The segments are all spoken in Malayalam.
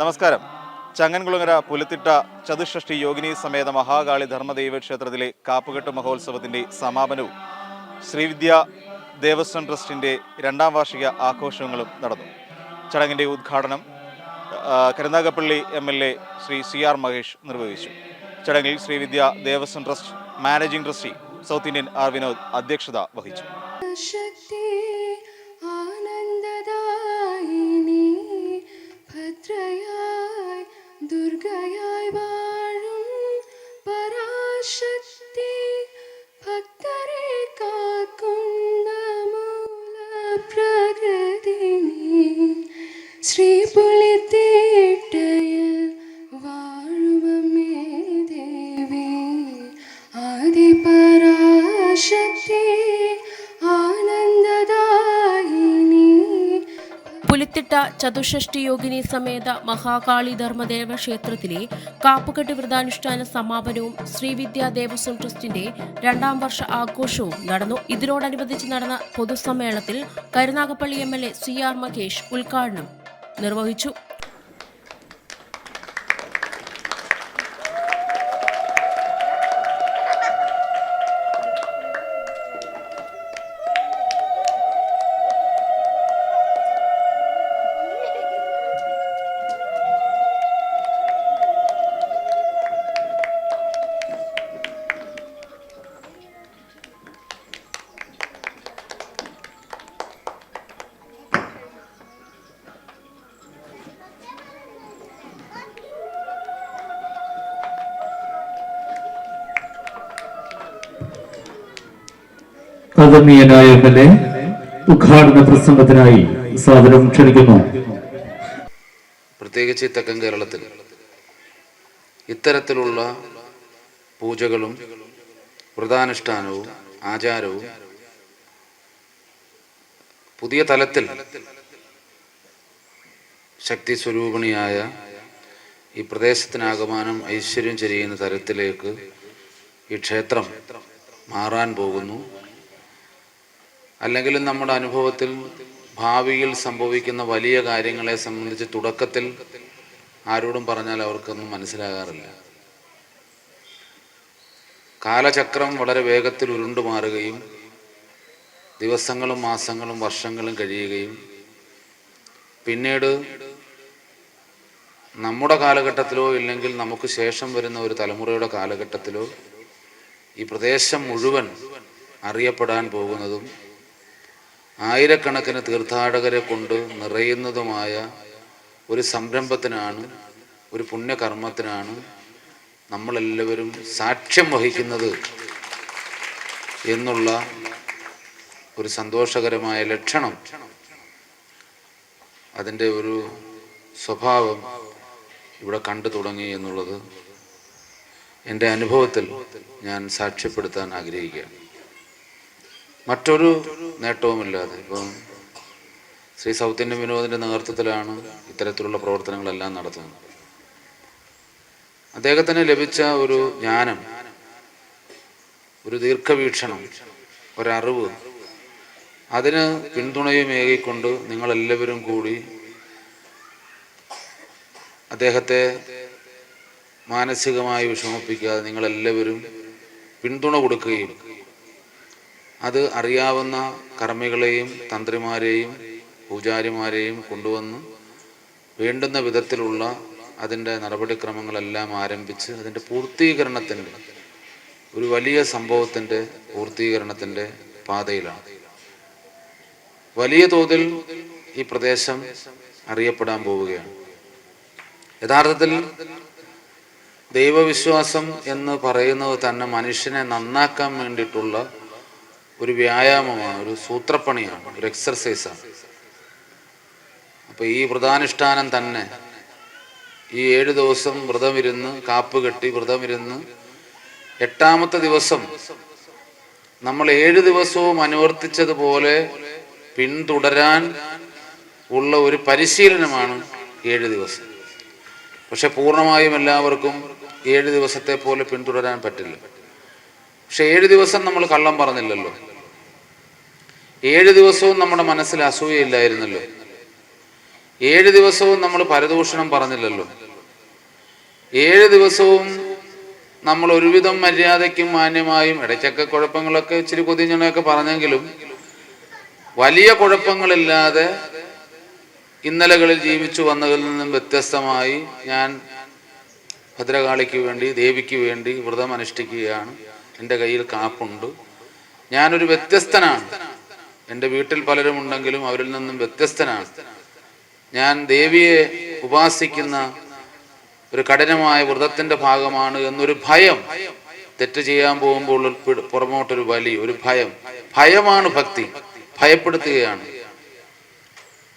നമസ്കാരം. ചങ്ങൻകുളങ്ങര പുലത്തിട്ട ചതുഷ്ഠി യോഗിനി സമേത മഹാകാളി ധർമ്മദൈവ ക്ഷേത്രത്തിലെ കാപ്പുകെട്ട് മഹോത്സവത്തിന്റെ സമാപനവും ശ്രീവിദ്യ ദേവസ്വം ട്രസ്റ്റിന്റെ രണ്ടാം വാർഷിക ആഘോഷങ്ങളും നടന്നു. ചടങ്ങിന്റെ ഉദ്ഘാടനം Karunagappally M L A Shri C R Mahesh നിർവഹിച്ചു. ചടങ്ങിൽ Srividya Devaswom trust managing trustee south Indian R Vinod അധ്യക്ഷത വഹിച്ചു. ആനന്ദദായിനി ഭദ്രയായി ദുർഗയായി വാഴും പരാശക്തി ഭക്തരെ കാക്കുന്ന മൂലപ്രകൃതിനി ശ്രീ പുളിത്തേട്ടയിൽ ചതുഷ്ഷഷ്ടി യോഗിനി സമേത മഹാകാളി ധർമ്മദേവ ക്ഷേത്രത്തിലെ കാപ്പുകെട്ട് വ്രതാനുഷ്ഠാന സമാപനവും ശ്രീവിദ്യ ദേവസ്വം ട്രസ്റ്റിന്റെ രണ്ടാം വർഷ ആഘോഷവും നടന്നു. ഇതിനോടനുബന്ധിച്ച് നടന്ന പൊതുസമ്മേളനത്തിൽ Karunagappally M L A C R Mahesh ഉദ്ഘാടനം നിർവഹിച്ചു. ആദരണീയനായ എം എൽ എ ഉദ്ഘാടന പ്രസംഗത്തിനായി സാദരം ക്ഷണിക്കുന്നു. പ്രത്യേകിച്ച് തെക്കൻ കേരളത്തിൽ ഇത്തരത്തിലുള്ള പൂജകളും വ്രതാനുഷ്ഠാനവും ആചാരവും പുതിയ തലത്തിൽ ശക്തി സ്വരൂപിണിയായ ഈ പ്രദേശത്തിനാകമാനം ഐശ്വര്യം ചെരിയുന്ന തരത്തിലേക്ക് ഈ ക്ഷേത്രം മാറാൻ പോകുന്നു. അല്ലെങ്കിൽ നമ്മുടെ അനുഭവത്തിൽ ഭാവിയിൽ സംഭവിക്കുന്ന വലിയ കാര്യങ്ങളെ സംബന്ധിച്ച് തുടക്കത്തിൽ ആരോടും പറഞ്ഞാൽ അവർക്കൊന്നും മനസ്സിലാകാറില്ല. കാലചക്രം വളരെ വേഗത്തിൽ ഉരുണ്ടു മാറുകയും ദിവസങ്ങളും മാസങ്ങളും വർഷങ്ങളും കഴിയുകയും പിന്നീട് നമ്മുടെ കാലഘട്ടത്തിലോ ഇല്ലെങ്കിൽ നമുക്ക് ശേഷം വരുന്ന ഒരു തലമുറയുടെ കാലഘട്ടത്തിലോ ഈ പ്രദേശം മുഴുവൻ അറിയപ്പെടാൻ പോകുന്നതും ആയിരക്കണക്കിന് തീർത്ഥാടകരെ കൊണ്ട് നിറയുന്നതുമായ ഒരു സംരംഭത്തിനാണ് ഒരു പുണ്യകർമ്മത്തിനാണ് നമ്മളെല്ലാവരും സാക്ഷ്യം വഹിക്കുന്നത് എന്നുള്ള ഒരു സന്തോഷകരമായ ലക്ഷണം. അതിന്റെ ഒരു സ്വഭാവം ഇവിടെ കണ്ടു തുടങ്ങി എന്നുള്ളത് എന്റെ അനുഭവത്തിൽ ഞാൻ സാക്ഷ്യപ്പെടുത്താൻ ആഗ്രഹിക്കുകയാണ്. മറ്റൊരു നേട്ടവുമില്ലാതെ. ഇപ്പം ശ്രീ സൗത്ത് ഇന്ത്യൻ വിനോദിന്റെ നേതൃത്വത്തിലാണ് ഇത്തരത്തിലുള്ള പ്രവർത്തനങ്ങളെല്ലാം നടത്തുന്നത്. അദ്ദേഹത്തിന് ലഭിച്ച ഒരു ജ്ഞാനം ഒരു ദീർഘവീക്ഷണം ഒരറിവ് അതിന് പിന്തുണയുമേകിക്കൊണ്ട് നിങ്ങളെല്ലാവരും കൂടി അദ്ദേഹത്തെ മാനസികമായി വിഷമിപ്പിക്കാതെ നിങ്ങളെല്ലാവരും പിന്തുണ കൊടുക്കുകയും അത് അറിയാവുന്ന കർമ്മികളെയും തന്ത്രിമാരെയും പൂജാരിമാരെയും കൊണ്ടുവന്ന് വേണ്ടുന്ന വിധത്തിലുള്ള അതിന്റെ നടപടിക്രമങ്ങളെല്ലാം ആരംഭിച്ച് അതിന്റെ പൂർത്തീകരണത്തിന്റെ ഒരു വലിയ സംഭവത്തിന്റെ പൂർത്തീകരണത്തിന്റെ പാതയിലാണ്. വലിയ തോതിൽ ഈ പ്രദേശം അറിയപ്പെടാൻ പോവുകയാണ്. യഥാർത്ഥത്തിൽ ദൈവവിശ്വാസം എന്ന് പറയുന്നത് തന്നെ മനുഷ്യനെ നന്നാക്കാൻ വേണ്ടിയിട്ടുള്ള ഒരു വ്യായാമമാണ് ഒരു സൂത്രപ്പണിയാണ് ഒരു എക്സർസൈസാണ് അപ്പൊ ഈ വ്രതാനുഷ്ഠാനം തന്നെ ഈ ഏഴ് ദിവസം വ്രതമിരുന്ന് കാപ്പ് കെട്ടി വ്രതമിരുന്ന് എട്ടാമത്തെ ദിവസം നമ്മൾ ഏഴ് ദിവസവും അനുവർത്തിച്ചതുപോലെ പിന്തുടരാൻ ഉള്ള ഒരു പരിശീലനമാണ് ഏഴ് ദിവസം. പക്ഷെ പൂർണമായും എല്ലാവർക്കും ഏഴ് ദിവസത്തെ പോലെ പിന്തുടരാൻ പറ്റില്ല. പക്ഷെ ഏഴ് ദിവസം നമ്മൾ കള്ളം പറഞ്ഞില്ലല്ലോ. ഏഴ് ദിവസവും നമ്മുടെ മനസ്സിൽ അസൂയയില്ലായിരുന്നല്ലോ. ഏഴ് ദിവസവും നമ്മൾ പരദൂഷണം പറഞ്ഞില്ലല്ലോ. ഏഴ് ദിവസവും നമ്മൾ ഒരുവിധം മര്യാദയ്ക്കും മാന്യമായും ഇടയ്ക്കൊക്കെ കുഴപ്പങ്ങളൊക്കെ ഇച്ചിരി കൊതിഞ്ഞണയൊക്കെ പറഞ്ഞെങ്കിലും വലിയ കുഴപ്പങ്ങളില്ലാതെ ഇന്നലകളിൽ ജീവിച്ചു വന്നതിൽ നിന്നും വ്യത്യസ്തമായി ഞാൻ ഭദ്രകാളിക്ക് വേണ്ടി ദേവിക്ക് വേണ്ടി വ്രതം അനുഷ്ഠിക്കുകയാണ് എന്റെ കയ്യിൽ കാപ്പുണ്ട്. ഞാനൊരു വ്യത്യസ്തനാണ്. എന്റെ വീട്ടിൽ പലരും ഉണ്ടെങ്കിലും അവരിൽ നിന്നും വ്യത്യസ്തനാണ്. ഞാൻ ദേവിയെ ഉപാസിക്കുന്ന ഒരു കഠിനമായ വ്രതത്തിന്റെ ഭാഗമാണ് എന്നൊരു ഭയം തെറ്റ് ചെയ്യാൻ പോകുമ്പോൾ പുറമോട്ടൊരു വലി ഒരു ഭയം. ഭയമാണ് ഭക്തി. ഭയപ്പെടുത്തുകയാണ്.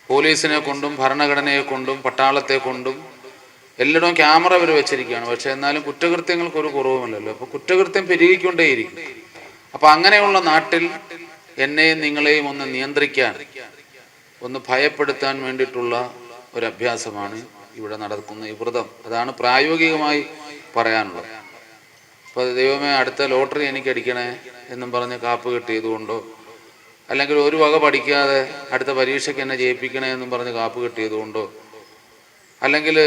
പോലീസിനെ കൊണ്ടും ഭരണഘടനയെ കൊണ്ടും പട്ടാളത്തെ കൊണ്ടും എല്ലായിടവും ക്യാമറ വരെ വെച്ചിരിക്കുകയാണ്. പക്ഷെ എന്നാലും കുറ്റകൃത്യങ്ങൾക്ക് ഒരു കുറവുമില്ലല്ലോ. അപ്പൊ കുറ്റകൃത്യം പെരുകിക്കൊണ്ടേയിരിക്കും. അപ്പൊ അങ്ങനെയുള്ള നാട്ടിൽ എന്നെയും നിങ്ങളെയും ഒന്ന് നിയന്ത്രിക്കാൻ ഒന്ന് ഭയപ്പെടുത്താൻ വേണ്ടിയിട്ടുള്ള ഒരു അഭ്യാസമാണ് ഇവിടെ നടക്കുന്ന ഈ വ്രതം. അതാണ് പ്രായോഗികമായി പറയാനുള്ളത്. അപ്പോൾ ദൈവമേ അടുത്ത ലോട്ടറി എനിക്ക് അടിക്കണേ എന്നും പറഞ്ഞ് കാപ്പ് കിട്ടിയതുകൊണ്ടോ അല്ലെങ്കിൽ ഒരു വക പഠിക്കാതെ അടുത്ത പരീക്ഷയ്ക്ക് എന്നെ ജയിപ്പിക്കണേ എന്നും പറഞ്ഞ് കാപ്പ് കിട്ടിയതുകൊണ്ടോ അല്ലെങ്കിൽ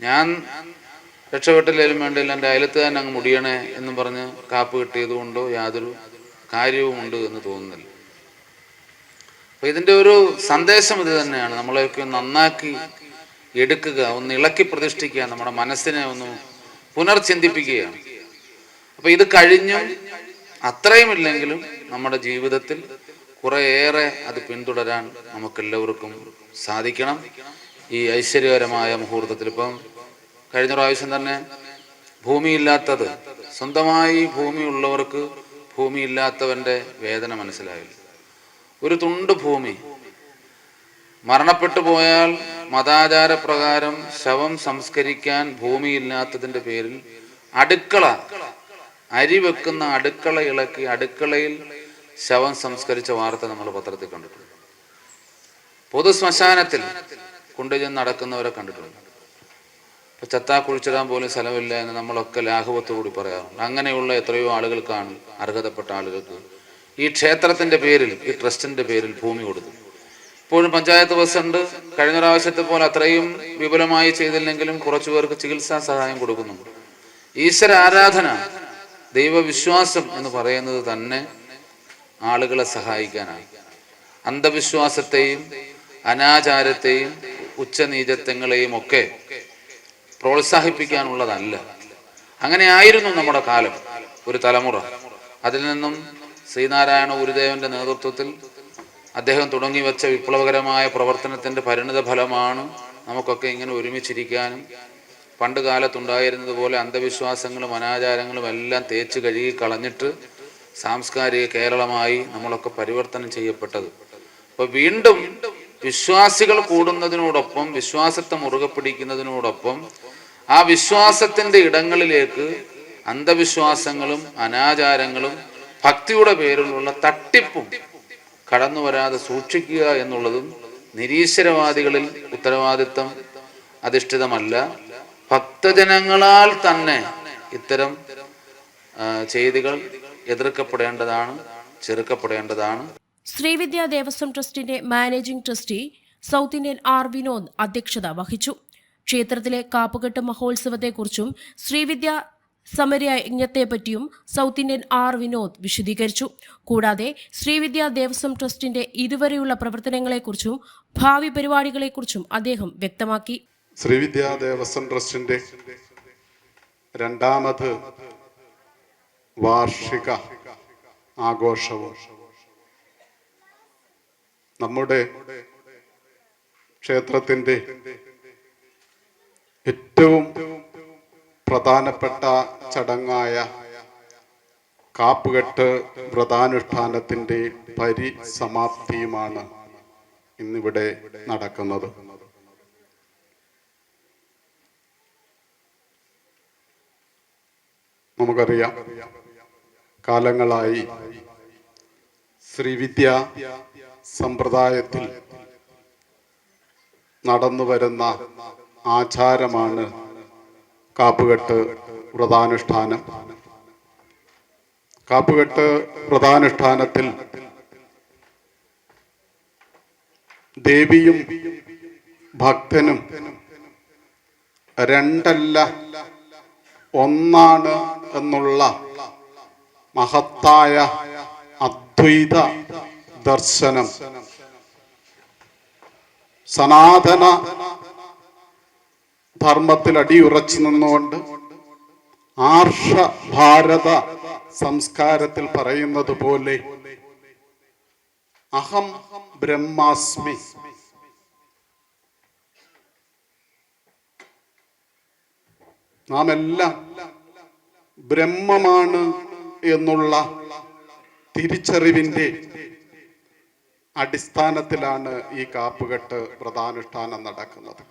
ഞാൻ രക്ഷപ്പെട്ടില്ലേലും വേണ്ടില്ല എന്റെ അയലത്ത് തന്നെ അങ്ങ് മുടിയണേ എന്നും പറഞ്ഞ് കാപ്പ് കിട്ടിയതുകൊണ്ടോ യാതൊരു കാര്യവുമുണ്ട് എന്ന് തോന്നുന്നില്ല. അപ്പൊ ഇതിന്റെ ഒരു സന്ദേശം ഇത് തന്നെയാണ്. നമ്മളെയൊക്കെ നന്നാക്കി എടുക്കുക ഒന്ന് ഇളക്കി പ്രതിഷ്ഠിക്കുക നമ്മുടെ മനസ്സിനെ ഒന്ന് പുനർചിന്തിപ്പിക്കുകയാണ്. അപ്പൊ ഇത് കഴിഞ്ഞും അത്രയുമില്ലെങ്കിലും നമ്മുടെ ജീവിതത്തിൽ കുറേയേറെ അത് പിന്തുടരാൻ നമുക്കെല്ലാവർക്കും സാധിക്കണം. ഈ ഐശ്വര്യകരമായ മുഹൂർത്തത്തിൽ ഇപ്പം കഴിഞ്ഞ പ്രാവശ്യം തന്നെ ഭൂമിയില്ലാത്തത് സ്വന്തമായി ഭൂമി ഉള്ളവർക്ക് ഭൂമിയില്ലാത്തവന്റെ വേദന മനസ്സിലായില്ല ഒരു തുണ്ട് ഭൂമി. മരണപ്പെട്ടു പോയാൽ മതാചാരപ്രകാരം ശവം സംസ്കരിക്കാൻ ഭൂമിയില്ലാത്തതിന്റെ പേരിൽ അടുക്കള. അരി വെക്കുന്ന അടുക്കള ഇളക്കി അടുക്കളയിൽ ശവം സംസ്കരിച്ച വാർത്ത നമ്മൾ പത്രത്തിൽ കണ്ടിട്ടുണ്ട്. പൊതു ശ്മശാനത്തിൽ കൊണ്ടുചെന്ന് നടക്കുന്നവരെ കണ്ടിട്ടുണ്ട്. ചത്താ കുഴിച്ചിടാൻ പോലും സ്ഥലമില്ല എന്ന് നമ്മളൊക്കെ ലാഘവത്തോടുകൂടി പറയാറുണ്ട്. അങ്ങനെയുള്ള എത്രയോ ആളുകൾക്കാണ് അർഹതപ്പെട്ട ആളുകൾക്ക് ഈ ക്ഷേത്രത്തിന്റെ പേരിൽ ഈ ട്രസ്റ്റിന്റെ പേരിൽ ഭൂമി കൊടുത്തു ഇപ്പോഴും പഞ്ചായത്ത് പ്രസിഡന്റ് കഴിഞ്ഞ പ്രാവശ്യത്തെ പോലെ അത്രയും വിപുലമായി ചെയ്തില്ലെങ്കിലും കുറച്ചു പേർക്ക് ചികിത്സാ സഹായം കൊടുക്കുന്നുണ്ട്. ഈശ്വര ആരാധന ദൈവവിശ്വാസം എന്ന് പറയുന്നത് തന്നെ ആളുകളെ സഹായിക്കാനാണ്. അന്ധവിശ്വാസത്തെയും അനാചാരത്തെയും ഉച്ചനീചത്വങ്ങളെയും ഒക്കെ പ്രോത്സാഹിപ്പിക്കാനുള്ളതല്ല. അങ്ങനെ ആയിരുന്നു നമ്മുടെ കാലം ഒരു തലമുറ. അതിൽ നിന്നും ശ്രീനാരായണ ഗുരുദേവന്റെ നേതൃത്വത്തിൽ അദ്ദേഹം തുടങ്ങി വെച്ച വിപ്ലവകരമായ പ്രവർത്തനത്തിന്റെ പരിണിത ഫലമാണ് നമുക്കൊക്കെ ഇങ്ങനെ ഒരുമിച്ചിരിക്കാനും പണ്ട് കാലത്തുണ്ടായിരുന്നതുപോലെ അന്ധവിശ്വാസങ്ങളും അനാചാരങ്ങളും എല്ലാം തേച്ച് കഴുകി കളഞ്ഞിട്ട് സാംസ്കാരിക കേരളമായി നമ്മളൊക്കെ പരിവർത്തനം ചെയ്യപ്പെട്ടത്. അപ്പൊ വീണ്ടും വിശ്വാസികൾ കൂടുന്നതിനോടൊപ്പം വിശ്വാസത്തെ മുറുകെ പിടിക്കുന്നതിനോടൊപ്പം ആ വിശ്വാസത്തിന്റെ ഇടങ്ങളിലേക്ക് അന്ധവിശ്വാസങ്ങളും അനാചാരങ്ങളും ഭക്തിയുടെ പേരിലുള്ള തട്ടിപ്പും കടന്നു വരാതെ സൂക്ഷിക്കുക എന്നുള്ളതും നിരീശ്വരവാദികളിൽ ഉത്തരവാദിത്തം അധിഷ്ഠിതമല്ല. ഭക്തജനങ്ങളാൽ തന്നെ ഇത്തരം ചെയ്തികൾ എതിർക്കപ്പെടേണ്ടതാണ് ചെറുക്കപ്പെടേണ്ടതാണ്. ശ്രീവിദ്യ ദേവസ്വം ട്രസ്റ്റിന്റെ managing trustee south Indian R Vinod അധ്യക്ഷത വഹിച്ചു. ക്ഷേത്രത്തിലെ കാപ്പുകെട്ട് മഹോത്സവത്തെക്കുറിച്ചും ശ്രീവിദ്യ സമര യജ്ഞത്തെപ്പറ്റിയും സൗത്ത് ഇന്ത്യൻ ആർ വിനോദ് വിശദീകരിച്ചു. കൂടാതെ ശ്രീവിദ്യ ദേവസ്വം ട്രസ്റ്റിന്റെ ഇതുവരെയുള്ള പ്രവർത്തനങ്ങളെക്കുറിച്ചും ഭാവി പരിപാടികളെക്കുറിച്ചും അദ്ദേഹം വ്യക്തമാക്കി. ശ്രീവിദ്യ ദേവസ്വം ട്രസ്റ്റിന്റെ രണ്ടാമത് വാർഷിക ആഘോഷവും നമ്മുടെ ക്ഷേത്രത്തിന്റെ ഏറ്റവും പ്രധാനപ്പെട്ട ചടങ്ങായ കാപ്പുകെട്ട് വ്രതാനുഷ്ഠാനത്തിന്റെ പരിസമാപ്തിയുമാണ് ഇന്നിവിടെ നടക്കുന്നത്. നമുക്കറിയാം കാലങ്ങളായി ശ്രീവിദ്യ സമ്പ്രദായത്തിൽ നടന്നു വരുന്ന ആചാരമാണ് കാപ്പുകെട്ട് വ്രതാനുഷ്ഠാനം. കാപ്പുകെട്ട് വ്രതാനുഷ്ഠാനത്തിൽ ദേവിയും ഭക്തനും രണ്ടല്ല ഒന്നാണ് എന്നുള്ള മഹത്തായ അദ്വൈത ദർശനം. സനാതന ധർമ്മത്തിൽ അടിയുറച്ചു നിന്നുകൊണ്ട് ആർഷ ഭാരത സംസ്കാരത്തിൽ പറയുന്നത് പോലെ അഹം ബ്രഹ്മാസ്മി. നാം എല്ലാം ബ്രഹ്മമാണ് എന്നുള്ള തിരിച്ചറിവിന്റെ അടിസ്ഥാനത്തിലാണ് ഈ കാപ്പുകെട്ട് പ്രധാനുഷ്ഠാനം നടക്കുന്നത്.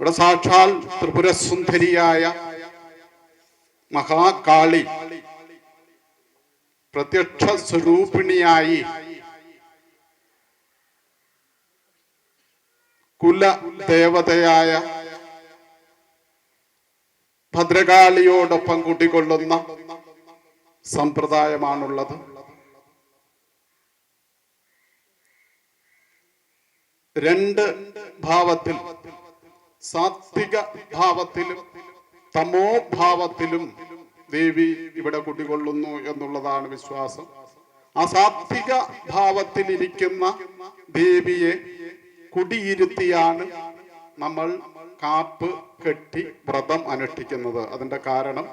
ഇവിടെ സാക്ഷാൽ ത്രിപുരസുന്ദരിയായ മഹാകാളി പ്രത്യക്ഷ സ്വരൂപിണിയായി കുല ദേവതയായ ഭദ്രകാളിയോടൊപ്പം കൂട്ടിക്കൊള്ളുന്ന സമ്പ്രദായമാണുള്ളത്. രണ്ട് ഭാവത്തിൽ സാത്വിക ഭാവത്തിലും തമോ ഭാവത്തിലും ദേവി ഇവിടെ കുടികൊള്ളുന്നു എന്നുള്ളതാണ് വിശ്വാസം. ആ സാത്വിക ഭാവത്തിലിരിക്കുന്ന ദേവിയെ കുടിയിരുത്തിയാണ് നമ്മൾ കാപ്പ് കെട്ടി വ്രതം അനുഷ്ഠിക്കുന്നത്. അതിന്റെ കാരണം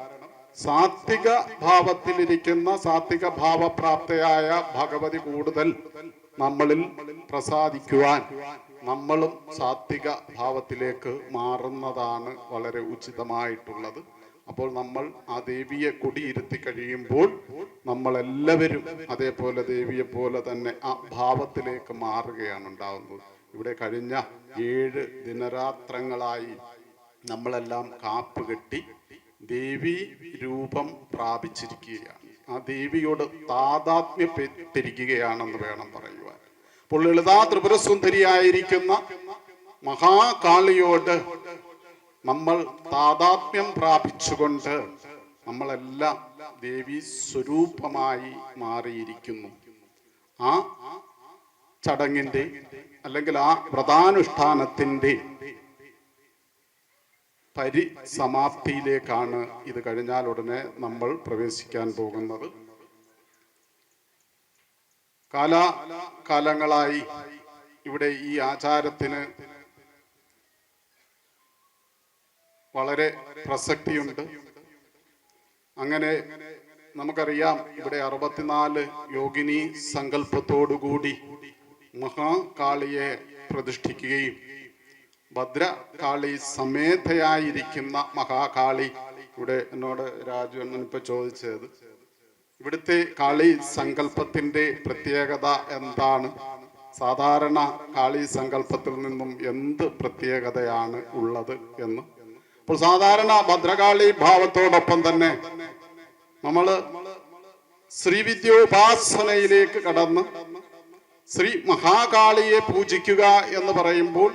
സാത്വിക ഭാവത്തിലിരിക്കുന്ന സാത്വിക ഭാവപ്രാപ്തയായ ഭഗവതി കൂടുതൽ നമ്മളിൽ പ്രസാദിക്കുവാൻ നമ്മളും സാത്വിക ഭാവത്തിലേക്ക് മാറുന്നതാണ് വളരെ ഉചിതമായിട്ടുള്ളത്. അപ്പോൾ നമ്മൾ ആ ദേവിയെ കൊടിയിരുത്തി കഴിയുമ്പോൾ നമ്മളെല്ലാവരും അതേപോലെ ദേവിയെ പോലെ തന്നെ ആ ഭാവത്തിലേക്ക് മാറുകയാണ് ഉണ്ടാവുന്നത്. ഇവിടെ കഴിഞ്ഞ ഏഴ് ദിനരാത്രങ്ങളായി നമ്മളെല്ലാം കാപ്പ് കെട്ടി ദേവി രൂപം പ്രാപിച്ചിരിക്കുകയാണ്. ആ ദേവിയോട് താതാത്മ്യപ്പെട്ടിരിക്കുകയാണെന്ന് വേണം പറയുവാൻ. ലളിതാ ത്രിപുരസുന്ദരിയായിരിക്കുന്ന മഹാകാളിയോട് നമ്മൾ താതാത്മ്യം പ്രാപിച്ചുകൊണ്ട് നമ്മളെല്ലാം ദേവി സ്വരൂപമായി മാറിയിരിക്കുന്നു. ആ ചടങ്ങിന്റെ അല്ലെങ്കിൽ ആ വ്രതാനുഷ്ഠാനത്തിന്റെ പരിസമാപ്തിയിലേക്കാണ് ഇത് കഴിഞ്ഞാൽ ഉടനെ നമ്മൾ പ്രവേശിക്കാൻ പോകുന്നത്. കാലാ കാലങ്ങളായി ഇവിടെ ഈ ആചാരത്തിന് വളരെ പ്രസക്തിയുണ്ട്. അങ്ങനെ നമുക്കറിയാം ഇവിടെ അറുപത്തിനാല് യോഗിനി സങ്കല്പത്തോടുകൂടി മഹാകാളിയെ പ്രതിഷ്ഠിക്കുകയും ഭദ്രകാളി സമേതയായിരിക്കുന്ന മഹാകാളി ഇവിടെ എന്നോട് രാജു ഇപ്പൊ ചോദിച്ചത്. ഇവിടുത്തെ കാളി സങ്കല്പത്തിന്റെ പ്രത്യേകത എന്താണ്? സാധാരണ കാളി സങ്കല്പത്തിൽ നിന്നും എന്ത് പ്രത്യേകതയാണ് ഉള്ളത് എന്ന്. അപ്പോൾ സാധാരണ ഭദ്രകാളി ഭാവത്തോടൊപ്പം തന്നെ നമ്മൾ ശ്രീവിദ്യോപാസനയിലേക്ക് കടന്ന് ശ്രീ മഹാകാളിയെ പൂജിക്കുക എന്ന് പറയുമ്പോൾ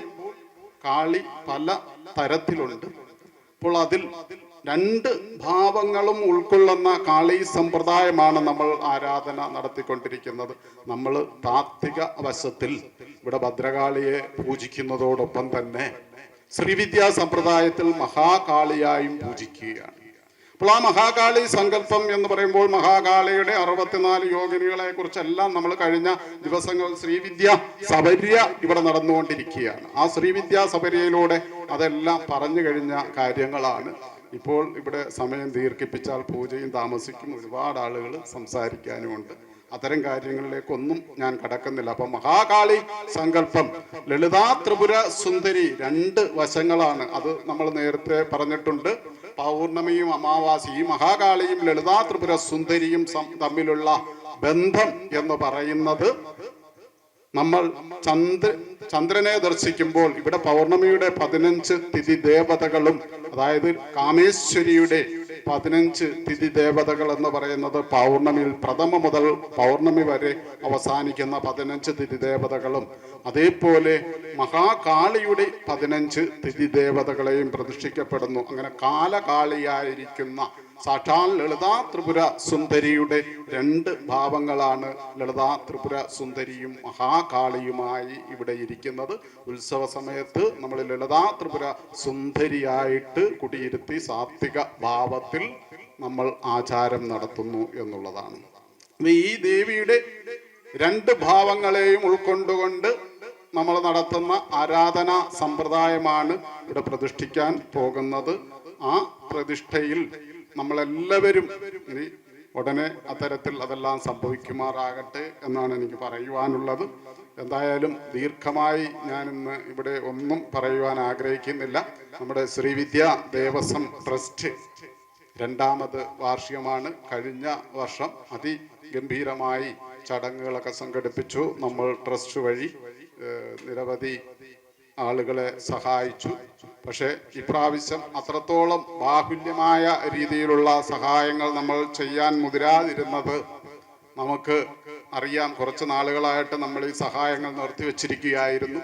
കാളി പല തരത്തിലുണ്ട്. അപ്പോൾ അതിൽ രണ്ട് ഭാവങ്ങളും ഉൾക്കൊള്ളുന്ന കാളി സമ്പ്രദായമാണ് നമ്മൾ ആരാധന നടത്തിക്കൊണ്ടിരിക്കുന്നത്. നമ്മൾ താത്വിക വശത്തിൽ ഇവിടെ ഭദ്രകാളിയെ പൂജിക്കുന്നതോടൊപ്പം തന്നെ ശ്രീവിദ്യാ സമ്പ്രദായത്തിൽ മഹാകാളിയായും പൂജിക്കുകയാണ്. അപ്പോൾ ആ മഹാകാളി സങ്കല്പം എന്ന് പറയുമ്പോൾ മഹാകാളിയുടെ അറുപത്തിനാല് യോഗിനികളെ കുറിച്ചെല്ലാം നമ്മൾ കഴിഞ്ഞ ദിവസങ്ങൾ ശ്രീവിദ്യ സബര്യ ഇവിടെ നടന്നുകൊണ്ടിരിക്കുകയാണ്. ആ ശ്രീവിദ്യ സബര്യയിലൂടെ അതെല്ലാം പറഞ്ഞു കഴിഞ്ഞ കാര്യങ്ങളാണ്. ഇപ്പോൾ ഇവിടെ സമയം ദീർഘിപ്പിച്ചാൽ പൂജയും താമസിക്കും ഒരുപാട് ആളുകൾ സംസാരിക്കാനുമുണ്ട്. അത്തരം കാര്യങ്ങളിലേക്കൊന്നും ഞാൻ കടക്കുന്നില്ല. അപ്പൊ മഹാകാളി സങ്കല്പം ലളിതാ ത്രിപുര സുന്ദരി രണ്ട് വശങ്ങളാണ്. അത് നമ്മൾ നേരത്തെ പറഞ്ഞിട്ടുണ്ട്. പൗർണമിയും അമാവാസിയും മഹാകാളിയും ലളിതാ ത്രിപുര സുന്ദരിയും തമ്മിലുള്ള ബന്ധം എന്ന് പറയുന്നത് നമ്മൾ ചന്ദ്ര ചന്ദ്രനെ ദർശിക്കുമ്പോൾ ഇവിടെ പൗർണമിയുടെ പതിനഞ്ച് തിഥി ദേവതകളും അതായത് കാമേശ്വരിയുടെ പതിനഞ്ച് തിഥി ദേവതകൾ എന്ന് പറയുന്നത് പൗർണമിയിൽ പ്രഥമ മുതൽ പൗർണമി വരെ അവസാനിക്കുന്ന പതിനഞ്ച് തിഥി ദേവതകളും അതേപോലെ മഹാകാളിയുടെ പതിനഞ്ച് തിഥി ദേവതകളെയും പ്രതിഷ്ഠിക്കപ്പെടുന്നു. അങ്ങനെ കാലകാളിയായിരിക്കുന്ന സാക്ഷാൽ ലളിതാ ത്രിപുര സുന്ദരിയുടെ രണ്ട് ഭാവങ്ങളാണ് ലളിതാ ത്രിപുര സുന്ദരിയും മഹാകാളിയുമായി ഇവിടെ ഇരിക്കുന്നത്. ഉത്സവ സമയത്ത് നമ്മൾ ലളിതാ ത്രിപുര സുന്ദരിയായിട്ട് കുടിയിരുത്തി സാത്വിക ഭാവത്തിൽ നമ്മൾ ആചാരം നടത്തുന്നു എന്നുള്ളതാണ്. ഈ ദേവിയുടെ രണ്ട് ഭാവങ്ങളെയും ഉൾക്കൊണ്ടുകൊണ്ട് നമ്മൾ നടത്തുന്ന ആരാധന സമ്പ്രദായമാണ് ഇവിടെ പ്രതിഷ്ഠിക്കാൻ പോകുന്നത്. ആ പ്രതിഷ്ഠയിൽ നമ്മളെല്ലാവരും ഇനി ഉടനെ അത്തരത്തിൽ അതെല്ലാം സംഭവിക്കുമാറാകട്ടെ എന്നാണ് എനിക്ക് പറയുവാനുള്ളത്. എന്തായാലും ദീർഘമായി ഞാനിന്ന് ഇവിടെ ഒന്നും പറയുവാൻ ആഗ്രഹിക്കുന്നില്ല. നമ്മുടെ ശ്രീവിദ്യ ദേവസ്വം ട്രസ്റ്റ് രണ്ടാമത് വാർഷികമാണ്. കഴിഞ്ഞ വർഷം അതിഗംഭീരമായി ചടങ്ങുകളൊക്കെ സംഘടിപ്പിച്ചു. നമ്മൾ ട്രസ്റ്റ് വഴി നിരവധി ആളുകളെ സഹായിച്ചു. പക്ഷേ ഇപ്രാവശ്യം അത്രത്തോളം ബാഹുല്യമായ രീതിയിലുള്ള സഹായങ്ങൾ നമ്മൾ ചെയ്യാൻ മുതിരാതിരുന്നത് നമുക്ക് അറിയാം. കുറച്ച് നാളുകളായിട്ട് നമ്മൾ ഈ സഹായങ്ങൾ നിർത്തിവെച്ചിരിക്കുകയായിരുന്നു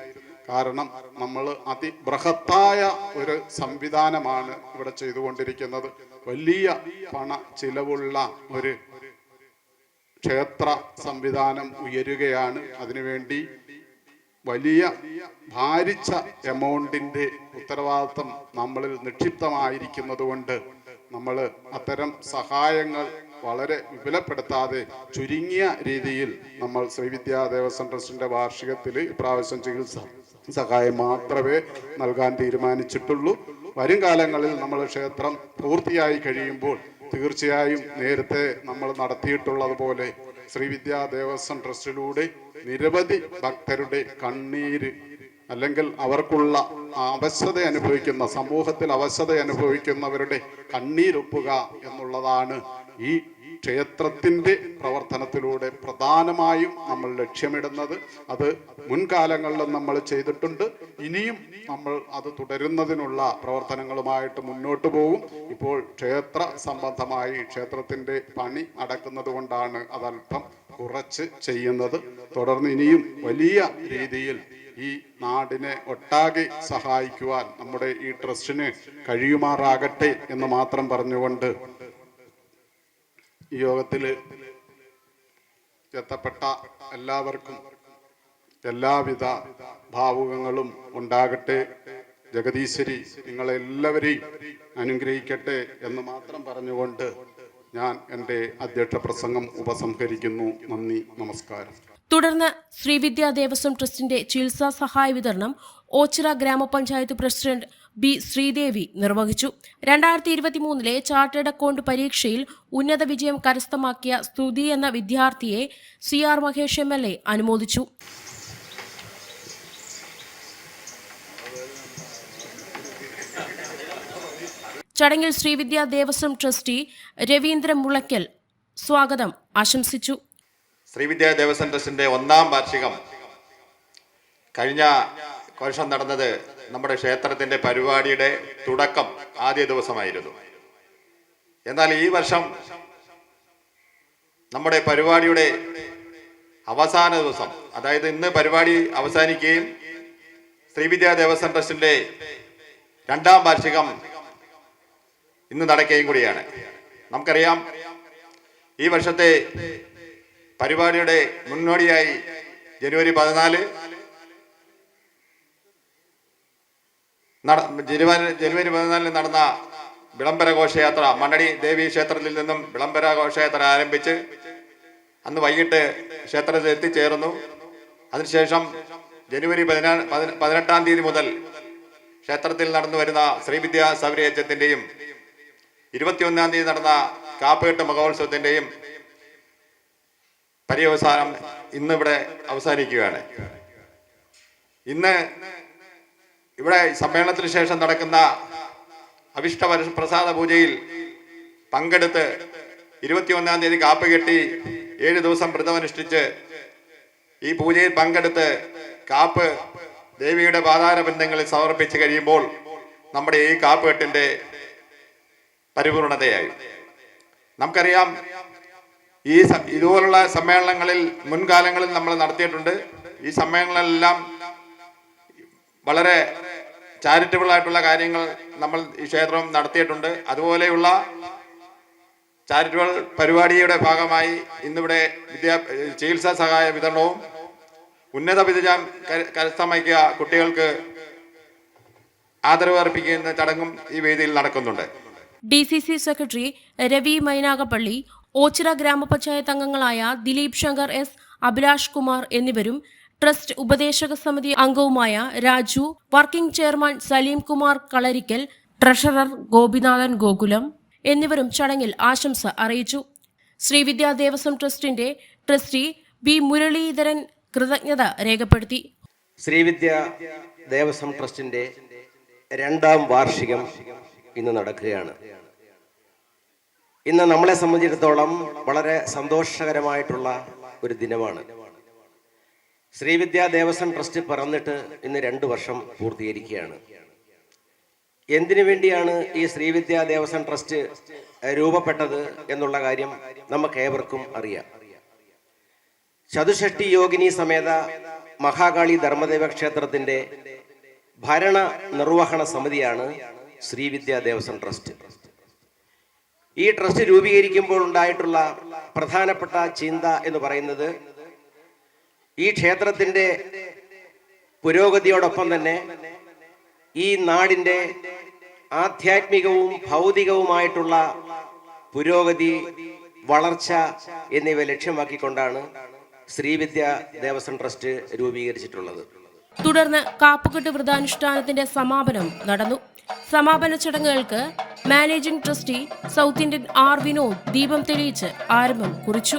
കാരണം നമ്മൾ അതിബൃഹത്തായ ഒരു സംവിധാനമാണ് ഇവിടെ ചെയ്തുകൊണ്ടിരിക്കുന്നത്. വലിയ പണ ചിലവുള്ള ഒരു ക്ഷേത്ര സംവിധാനം ഉയരുകയാണ്. അതിനുവേണ്ടി വലിയ ഭാരിച്ച എമൗണ്ടിന്റെ ഉത്തരവാദിത്വം നമ്മളിൽ നിക്ഷിപ്തമായിരിക്കുന്നത് കൊണ്ട് നമ്മൾ അത്തരം സഹായങ്ങൾ വളരെ വിപുലപ്പെടുത്താതെ ചുരുങ്ങിയ രീതിയിൽ നമ്മൾ ശ്രീവിദ്യാ ദേവസ്വം ട്രസ്റ്റിന്റെ വാർഷികത്തിൽ ഇപ്രാവശ്യം ചികിത്സ സഹായം മാത്രമേ നൽകാൻ തീരുമാനിച്ചിട്ടുള്ളൂ. വരും കാലങ്ങളിൽ നമ്മൾ ക്ഷേത്രം പൂർത്തിയായി കഴിയുമ്പോൾ തീർച്ചയായും നേരത്തെ നമ്മൾ നടത്തിയിട്ടുള്ളതുപോലെ ശ്രീവിദ്യാ ദേവസ്വം ട്രസ്റ്റിലൂടെ നിരവധി ഭക്തരുടെ കണ്ണീര് അല്ലെങ്കിൽ അവർക്കുള്ള അവശത അനുഭവിക്കുന്ന സമൂഹത്തിൽ അവശത അനുഭവിക്കുന്നവരുടെ കണ്ണീരൊപ്പുക എന്നുള്ളതാണ് ഈ ക്ഷേത്രത്തിന്റെ പ്രവർത്തനത്തിലൂടെ പ്രധാനമായും നമ്മൾ ലക്ഷ്യമിടുന്നത്. അത് മുൻകാലങ്ങളിലും നമ്മൾ ചെയ്തിട്ടുണ്ട്. ഇനിയും നമ്മൾ അത് തുടരുന്നതിനുള്ള പ്രവർത്തനങ്ങളുമായിട്ട് മുന്നോട്ട് പോകും ഇപ്പോൾ ക്ഷേത്ര സംബന്ധമായി ക്ഷേത്രത്തിന്റെ പണി നടക്കുന്നത് കൊണ്ടാണ് അതല്പം കുറച്ച് ചെയ്യുന്നത്. തുടർന്ന് ഇനിയും വലിയ രീതിയിൽ ഈ നാടിനെ ഒട്ടാകെ സഹായിക്കുവാൻ നമ്മുടെ ഈ ട്രസ്റ്റിന് കഴിയുമാറാകട്ടെ എന്ന് മാത്രം പറഞ്ഞുകൊണ്ട് ഈ യോഗത്തിൽ എത്തപ്പെട്ട എല്ലാവർക്കും എല്ലാവിധ ഭാവുകങ്ങളും ഉണ്ടാകട്ടെ. ജഗദീശ്വരി നിങ്ങളെല്ലാവരെയും അനുഗ്രഹിക്കട്ടെ എന്ന് മാത്രം പറഞ്ഞുകൊണ്ട് ഞാൻ എന്റെ അധ്യക്ഷ പ്രസംഗം ഉപസംഹരിക്കുന്നു. നന്ദി നമസ്കാരം. തുടർന്ന് ശ്രീവിദ്യാ ദേവസ്വം ട്രസ്റ്റിന്റെ ചികിത്സാ സഹായ വിതരണം ഓച്ചിറ ഗ്രാമപഞ്ചായത്ത് പ്രസിഡന്റ് ബി ശ്രീദേവി നിർവഹിച്ചു. രണ്ടായിരത്തി ഇരുപത്തിമൂന്നിലെ ചാർട്ടേഡ് അക്കൗണ്ട് പരീക്ഷയിൽ ഉന്നത വിജയം കരസ്ഥമാക്കിയ സ്തുതി എന്ന വിദ്യാർത്ഥിയെ C R Mahesh M L A അനുമോദിച്ചു. ചടങ്ങിൽ ശ്രീവിദ്യാ ദേവസ്വം ട്രസ്റ്റി രവീന്ദ്ര മുളയ്ക്കൽ സ്വാഗതം ആശംസിച്ചു. ശ്രീവിദ്യാ ദേവസ്വം ട്രസ്റ്റിന്റെ ഒന്നാം വാർഷികം കഴിഞ്ഞ വർഷം നടന്നത് നമ്മുടെ ക്ഷേത്രത്തിന്റെ പരിപാടിയുടെ തുടക്കം ആദ്യ ദിവസമായിരുന്നു. എന്നാൽ ഈ വർഷം നമ്മുടെ പരിപാടിയുടെ അവസാന ദിവസം അതായത് ഇന്ന് പരിപാടി അവസാനിക്കുകയും ശ്രീവിദ്യാ ദേവസ്വം ട്രസ്റ്റിന്റെ രണ്ടാം വാർഷികം ഇന്ന് നടക്കുകയും കൂടിയാണ്. നമുക്കറിയാം ഈ വർഷത്തെ പരിപാടിയുടെ മുന്നോടിയായി ജനുവരി പതിനാല് ജനുവരി പതിനാലിന് നടന്ന വിളംബര ഘോഷയാത്ര മണ്ണടി ദേവി ക്ഷേത്രത്തിൽ നിന്നും വിളംബര ഘോഷയാത്ര ആരംഭിച്ച് അന്ന് വൈകിട്ട് ക്ഷേത്രത്തിൽ എത്തിച്ചേർന്നു. അതിനുശേഷം ജനുവരി പതിന- പതിനെട്ടാം തീയതി മുതൽ ക്ഷേത്രത്തിൽ നടന്നു വരുന്ന ശ്രീവിദ്യാ സൗരയജ്ഞത്തിന്റെയും ഇരുപത്തിയൊന്നാം തീയതി നടന്ന കാപ്പുകെട്ട് മഹോത്സവത്തിന്റെയും പര്യവസാനം ഇന്നിവിടെ അവസാനിക്കുകയാണ്. ഇന്ന് ഇവിടെ സമ്മേളനത്തിന് ശേഷം നടക്കുന്ന അവിഷ്ട പ്രസാദ പൂജയിൽ പങ്കെടുത്ത് ഇരുപത്തിയൊന്നാം തീയതി കാപ്പ് കെട്ടി ഏഴ് ദിവസം വ്രതമനുഷ്ഠിച്ച് ഈ പൂജയിൽ പങ്കെടുത്ത് കാപ്പ് ദേവിയുടെ പാതാരബന്ധങ്ങളിൽ സമർപ്പിച്ച് കഴിയുമ്പോൾ നമ്മുടെ ഈ കാപ്പ് കെട്ടിന്റെ പരിപൂർണതയായി. നമുക്കറിയാം ഈ ഇതുപോലുള്ള സമ്മേളനങ്ങളിൽ മുൻകാലങ്ങളിൽ നമ്മൾ നടത്തിയിട്ടുണ്ട്. ഈ സമ്മേളനങ്ങളെല്ലാം വളരെ ചാരിറ്റബിൾ ആയിട്ടുള്ള കാര്യങ്ങൾ നമ്മൾ ഈ ക്ഷേത്രം നടത്തിയിട്ടുണ്ട്. അതുപോലെയുള്ള ചാരിറ്റബിൾ പരിപാടിയുടെ ഭാഗമായി ഇന്നിവിടെ വിദ്യാ ചികിത്സാ സഹായ വിതരണവും ഉന്നത വിദ്യാം കരസ്ഥമാക്കിയ കുട്ടികൾക്ക് ആദരവ് അർപ്പിക്കുന്ന ചടങ്ങും ഈ വേദിയിൽ നടക്കുന്നുണ്ട്. D C C secretary Ravi Mynagappally Oachira ഗ്രാമപഞ്ചായത്ത് അംഗങ്ങളായ ദിലീപ് ശങ്കർ എസ് അഭിലാഷ് കുമാർ എന്നിവരും ട്രസ്റ്റ് ഉപദേശക സമിതി അംഗവുമായ Raju working chairman Saleem Kumar Kalarikkal treasurer Gopinathan Gokulam എന്നിവരും ചടങ്ങിൽ ആശംസ അറിയിച്ചു. ശ്രീവിദ്യാ ദേവസ്വം ട്രസ്റ്റിന്റെ ട്രസ്റ്റി ബി മുരളീധരൻ കൃതജ്ഞത രേഖപ്പെടുത്തി. ശ്രീവിദ്യ ദേവസ്വം ട്രസ്റ്റിന്റെ രണ്ടാം വാർഷികം ഇന്ന് നടക്കുകയാണ്. ഇന്ന് നമ്മളെ സംബന്ധിച്ചിടത്തോളം വളരെ സന്തോഷകരമായിട്ടുള്ള ഒരു ദിനമാണ്. ശ്രീവിദ്യ ദേവസ്വം ട്രസ്റ്റ് പറന്നിട്ട് ഇന്ന് രണ്ട് വർഷം പൂർത്തീകരിക്കുകയാണ്. എന്തിനു വേണ്ടിയാണ് ഈ ശ്രീവിദ്യ ദേവസ്വം ട്രസ്റ്റ് രൂപപ്പെട്ടത് എന്നുള്ള കാര്യം നമുക്ക് ഏവർക്കും അറിയാം. ചതുഷഷ്ടി യോഗിനി സമേത മഹാകാളി ധർമ്മദേവ ക്ഷേത്രത്തിന്റെ ഭരണ നിർവഹണ സമിതിയാണ് ശ്രീവിദ്യ ദേവസ്വം ട്രസ്റ്റ്. ഈ ട്രസ്റ്റ് രൂപീകരിക്കുമ്പോൾ ഉണ്ടായിട്ടുള്ള പ്രധാനപ്പെട്ട ചിന്ത എന്ന് പറയുന്നത് ഈ ക്ഷേത്രത്തിന്റെ പുരോഗതിയോടൊപ്പം തന്നെ ഈ നാടിന്റെ ആധ്യാത്മികവും ഭൗതികവുമായിട്ടുള്ള പുരോഗതി വളർച്ച എന്നിവ ലക്ഷ്യമാക്കിക്കൊണ്ടാണ് ശ്രീവിദ്യ ദേവസ്വം ട്രസ്റ്റ് രൂപീകരിച്ചിട്ടുള്ളത്. തുടർന്ന് കാപ്പുകെട്ട് വ്രതാനുഷ്ഠാനത്തിന്റെ സമാപനം നടന്നു. സമാപന ചടങ്ങുകൾക്ക് managing trustee south Indian R Vinod ദീപം തെളിയിച്ച് ആരംഭം കുറിച്ചു.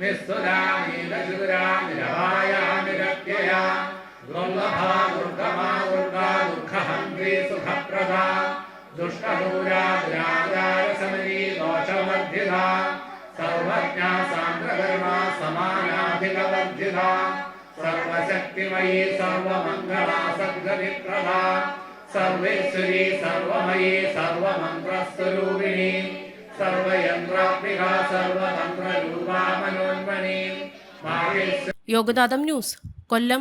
निःसुरायाप्रधा दुष्टदू दोषवर्धिधा सर्वज्ञा सान्द्रकर्मा समानाधिकवर्धिधा सर्वशक्तिमयी सर्वमङ्गला सद्गविप्रधा सर्वेश्वरी सर्वमयी सर्वमन्त्रस्वरूपिणी യോഗദാതം ന്യൂസ് കൊല്ലം.